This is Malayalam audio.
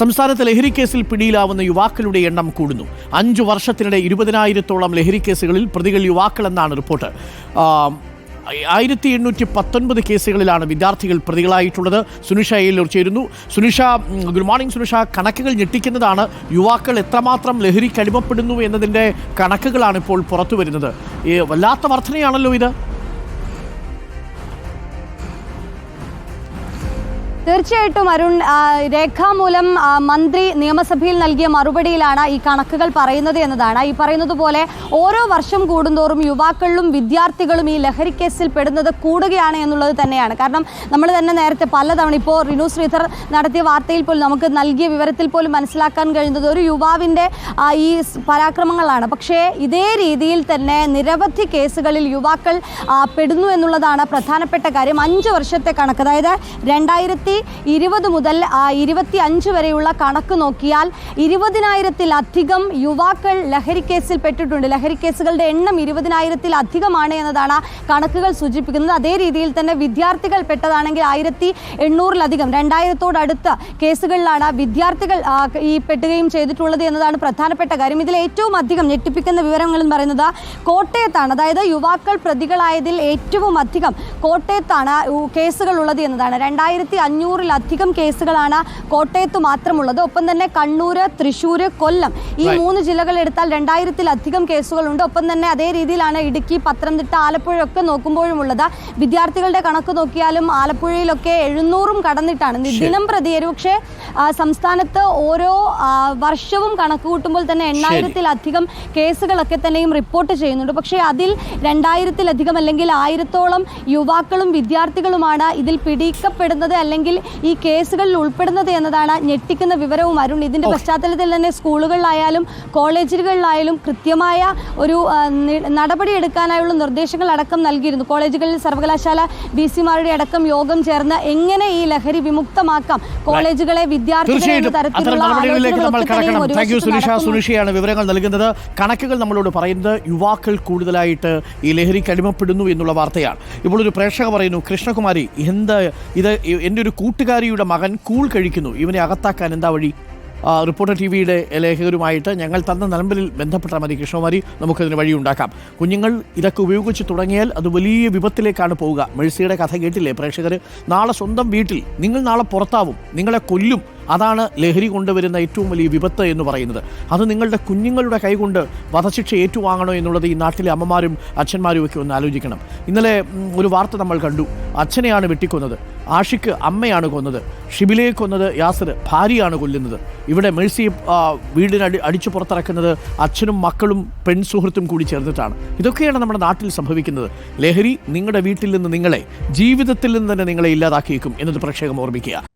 സംസ്ഥാനത്ത് ലഹരി കേസിൽ പിടിയിലാവുന്ന യുവാക്കളുടെ എണ്ണം കൂടുന്നു. അഞ്ചു വർഷത്തിനിടെ ഇരുപതിനായിരത്തോളം ലഹരി കേസുകളിൽ പ്രതികൾ യുവാക്കളെന്നാണ് റിപ്പോർട്ട്. ആയിരത്തി എണ്ണൂറ്റി പത്തൊൻപത് കേസുകളിലാണ് വിദ്യാർത്ഥികൾ പ്രതികളായിട്ടുള്ളത്. സുനിഷ എയിലൂർ ചേരുന്നു. Sunisha good morning Sunisha. കണക്കുകൾ ഞെട്ടിക്കുന്നതാണ്. യുവാക്കൾ എത്രമാത്രം ലഹരിക്ക് അടിമപ്പെടുന്നു എന്നതിന്റെ കണക്കുകളാണ് ഇപ്പോൾ പുറത്തു വരുന്നത് വല്ലാത്ത വർധനയാണല്ലോ ഇത്. തീർച്ചയായിട്ടും അരുൺ രേഖാമൂലം മന്ത്രി നിയമസഭയിൽ നൽകിയ മറുപടിയിലാണ് ഈ കണക്കുകൾ പറയുന്നത് എന്നതാണ്. ഈ പറയുന്നത് പോലെ ഓരോ വർഷം കൂടുന്തോറും യുവാക്കളിലും വിദ്യാർത്ഥികളും ഈ ലഹരി കേസിൽ പെടുന്നത് കൂടുകയാണ് എന്നുള്ളത് തന്നെയാണ്. കാരണം നമ്മൾ തന്നെ നേരത്തെ പലതവണ ഇപ്പോൾ റിനു ശ്രീധർ നടത്തിയ വാർത്തയിൽ പോലും നമുക്ക് നൽകിയ വിവരത്തിൽ പോലും മനസ്സിലാക്കാൻ കഴിയുന്നത് ഒരു യുവാവിന്റെ ഈ പരാക്രമങ്ങളാണ്. പക്ഷേ ഇതേ രീതിയിൽ തന്നെ നിരവധി കേസുകളിൽ യുവാക്കൾ പെടുന്നു എന്നുള്ളതാണ് പ്രധാനപ്പെട്ട കാര്യം. അഞ്ച് വർഷത്തെ കണക്ക്. അതായത് രണ്ടായിരത്തി ഇരുപത് മുതൽ ഇരുപത്തി അഞ്ച് വരെയുള്ള കണക്ക് നോക്കിയാൽ ഇരുപതിനായിരത്തിലധികം യുവാക്കൾ ലഹരിക്കേസിൽ കേസിൽ പെട്ടിട്ടുണ്ട്. ലഹരി കേസുകളുടെ എണ്ണം ഇരുപതിനായിരത്തിലധികമാണ് എന്നതാണ് കണക്കുകൾ സൂചിപ്പിക്കുന്നത്. അതേ രീതിയിൽ തന്നെ വിദ്യാർത്ഥികൾ പെട്ടതാണെങ്കിൽ ആയിരത്തി എണ്ണൂറിലധികം രണ്ടായിരത്തോടടുത്ത കേസുകളിലാണ് വിദ്യാർത്ഥികൾ ഈ പെട്ടുകയും ചെയ്തിട്ടുള്ളത് എന്നതാണ് പ്രധാനപ്പെട്ട കാര്യം. ഇതിൽ ഏറ്റവും അധികം ഞെട്ടിപ്പിക്കുന്ന വിവരങ്ങൾ എന്ന് പറയുന്നത് കോട്ടയത്താണ്. അതായത് യുവാക്കൾ പ്രതികളായതിൽ ഏറ്റവും അധികം കോട്ടയത്താണ് കേസുകൾ ഉള്ളത് എന്നതാണ്. രണ്ടായിരത്തി അഞ്ഞൂറിലധികം കേസുകളാണ് കോട്ടയത്ത് മാത്രമുള്ളത്. ഒപ്പം തന്നെ കണ്ണൂര് തൃശൂർ കൊല്ലം ഈ മൂന്ന് ജില്ലകൾ എടുത്താൽ രണ്ടായിരത്തിലധികം കേസുകളുണ്ട്. ഒപ്പം തന്നെ അതേ രീതിയിലാണ് ഇടുക്കി പത്തനംതിട്ട ആലപ്പുഴ ഒക്കെ നോക്കുമ്പോഴുമുള്ളത്. വിദ്യാർത്ഥികളുടെ കണക്ക് നോക്കിയാലും ആലപ്പുഴയിലൊക്കെ എഴുന്നൂറും കടന്നിട്ടാണ്. ദിനം പ്രതി ഒരുപക്ഷെ ആ, സംസ്ഥാനത്ത് ഓരോ വർഷവും കണക്ക് കൂട്ടുമ്പോൾ തന്നെ എണ്ണായിരത്തിലധികം കേസുകളൊക്കെ തന്നെയും റിപ്പോർട്ട് ചെയ്യുന്നുണ്ട്. പക്ഷേ അതിൽ രണ്ടായിരത്തിലധികം അല്ലെങ്കിൽ ആയിരത്തോളം യുവാക്കളും വിദ്യാർത്ഥികളുമാണ് ഇതിൽ പിടിക്കപ്പെടുന്നത് അല്ലെങ്കിൽ ഈ കേസുകളിൽ ഉൾപ്പെടുന്നത് എന്നതാണ് ഞെട്ടിക്കുന്ന വിവരവും അരുൺ. ഇതിന്റെ പശ്ചാത്തലത്തിൽ തന്നെ സ്കൂളുകളിലായാലും കോളേജുകളിലായാലും കൃത്യമായ ഒരു നടപടി എടുക്കാനായുള്ള നിർദ്ദേശങ്ങൾ അടക്കം നൽകിയിരുന്നു. കോളേജുകളിൽ സർവകലാശാല വി സിമാരുടെ അടക്കം യോഗം ചേർന്ന് എങ്ങനെ ഈ ലഹരി വിമുക്തമാക്കാം? കോളേജുകളെ വിദ്യാർത്ഥികളെ എന്ന തീർച്ചയായിട്ടും അത്തരം തരത്തിലുള്ള നമ്മൾ ആലോചനകളൊക്കെ തന്നെയും കടക്കണം ഒരു താങ്ക് യു വശത്ത് സുനിഷ. നടക്കുന്നുണ്ട്. സുനിഷയാണ് വിവരങ്ങൾ നൽകുന്നത്. കണക്കുകൾ നമ്മളോട് പറയുന്നത് യുവാക്കൾ കൂടുതലായിട്ട് ഈ ലഹരിക്ക് അടിമപ്പെടുന്നു എന്നുള്ള വാർത്തയാണ്. ഇപ്പോൾ ഒരു പ്രേക്ഷക പറയുന്നു കൃഷ്ണകുമാരി എന്ത് ഇത് എന്റെ ഒരു കൂട്ടുകാരിയുടെ മകൻ കൂൾ കഴിക്കുന്നു. ഇവനെ അകത്താക്കാൻ എന്താ വഴി? റിപ്പോർട്ടർ ടി വിയുടെ ലേഖകരുമായിട്ട് ഞങ്ങൾ തന്ന നിലമ്പലിൽ ബന്ധപ്പെട്ടാൽ മതി കൃഷ്ണകുമാരി. നമുക്കതിന് വഴിയുണ്ടാക്കാം. കുഞ്ഞുങ്ങൾ ഇതൊക്കെ ഉപയോഗിച്ച് തുടങ്ങിയാൽ അത് വലിയ വിപത്തിലേക്കാണ് പോവുക. മെഴ്സിയുടെ കഥ കേട്ടില്ലേ പ്രേക്ഷകർ നാളെ സ്വന്തം വീട്ടിൽ നിങ്ങൾ നാളെ പുറത്താവും. നിങ്ങളെ കൊല്ലും. അതാണ് ലഹരി കൊണ്ടുവരുന്ന ഏറ്റവും വലിയ വിപത്ത് എന്ന് പറയുന്നത്. അത് നിങ്ങളുടെ കുഞ്ഞുങ്ങളുടെ കൈകൊണ്ട് വധശിക്ഷ ഏറ്റുവാങ്ങണോ എന്നുള്ളത് ഈ നാട്ടിലെ അമ്മമാരും അച്ഛന്മാരും ഒക്കെ ഒന്ന് ആലോചിക്കണം. ഇന്നലെ ഒരു വാർത്ത നമ്മൾ കണ്ടു. അച്ഛനെയാണ് വെട്ടിക്കൊന്നത്. ആഷിക്ക് അമ്മയാണ് കൊന്നത്. ഷിബിലയെ കൊന്നത് യാസർ ഭാര്യയാണ് കൊല്ലുന്നത്. ഇവിടെ മേഴ്സി വീടിനടി അടിച്ചു പുറത്തിറക്കുന്നത് അച്ഛനും മക്കളും പെൺ സുഹൃത്തും കൂടി ചേർന്നിട്ടാണ്. ഇതൊക്കെയാണ് നമ്മുടെ നാട്ടിൽ സംഭവിക്കുന്നത്. ലഹരി നിങ്ങളുടെ വീട്ടിൽ നിന്ന് നിങ്ങളെ ജീവിതത്തിൽ നിന്ന് തന്നെ നിങ്ങളെ ഇല്ലാതാക്കിയേക്കും എന്നത് പ്രേക്ഷകം ഓർമ്മിക്കുക.